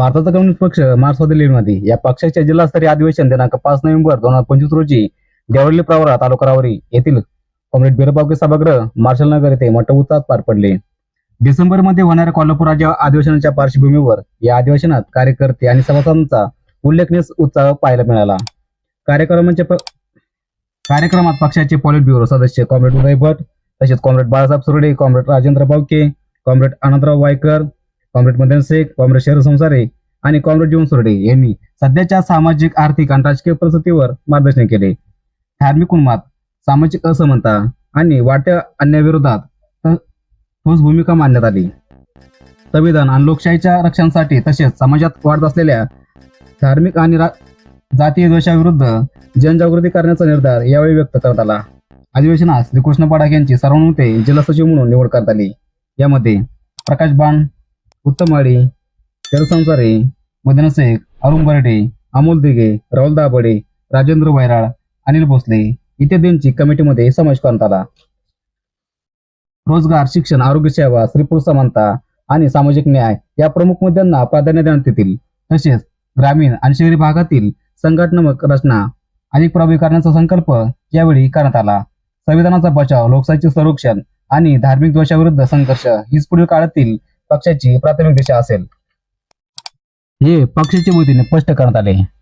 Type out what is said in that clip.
भारताचा कम्युनिस्ट पक्ष मार्क्सवादी लेनमध्ये या पक्षाच्या जिल्हास्तरीय अधिवेशन दिनांक पाच नोव्हेंबर दोन हजार पंचवीस रोजी देवळली प्रवरा तालुका रावरी येथील कॉम्रेड बिरबावके सभागृह मार्शल नगर येथे मोठ्या उत्साहात पार पडले. डिसेंबरमध्ये होणाऱ्या कोल्हापूर राज्य अधिवेशनाच्या पार्श्वभूमीवर या अधिवेशनात कार्यकर्ते आणि सभासदांचा उल्लेखनीय उत्साह पाहायला मिळाला. कार्यक्रमांच्या कार्यक्रमात पक्षाचे पॉलिट ब्युरो सदस्य कॉम्रेड उदय भट तसेच comrade Balasaheb Surde comrade Rajendra Bawke comrade Anandrao Waykar comrade Madan Shaikh comrade Sharad Sansare आणि कॉम्रेड जीवन सुरडे यांनी सध्याच्या सामाजिक आर्थिक आणि राजकीय परिस्थितीवर मार्गदर्शन केले. धार्मिक उन्माद सामाजिक असमानता आणि वाट्या अन्याविरोधात ठोस भूमिका मांडण्यात आली. संविधान आणि लोकशाहीच्या रक्षणासाठी तसेच समाजात वाढत असलेल्या धार्मिक आणि जातीय द्वेषाविरुद्ध जनजागृती करण्याचा निर्धार यावेळी व्यक्त करण्यात आला. अधिवेशनात श्रीकृष्ण पडाक यांची सर्वानुमते जिल्हा सचिव म्हणून निवड करण्यात आली. यामध्ये प्रकाश बाण उत्तम माळी शरद मदन शेख अरुण बर्डे अमोल दिघे राहुल दाबडे राजेंद्र वैराळ अनिल भोसले इत्यादींची कमिटीमध्ये समावेश करण्यात आला. रोजगार शिक्षण आरोग्य सेवा स्त्री पुरुष समानता आणि सामाजिक न्याय या प्रमुख मुद्द्यांना प्राधान्य देण्यात येतील. तसेच ग्रामीण आणि शहरी भागातील संघटनात्मक रचना अधिक प्रभावी करण्याचा संकल्प यावेळी करण्यात आला. संविधानाचा बचाव लोकशाहीचे संरक्षण आणि धार्मिक द्वेषाविरुद्ध संघर्ष हीच पुढील काळातील पक्षाची प्राथमिक दिशा असेल. हे पक्षाच्या वतीने स्पष्ट करण्यात आले.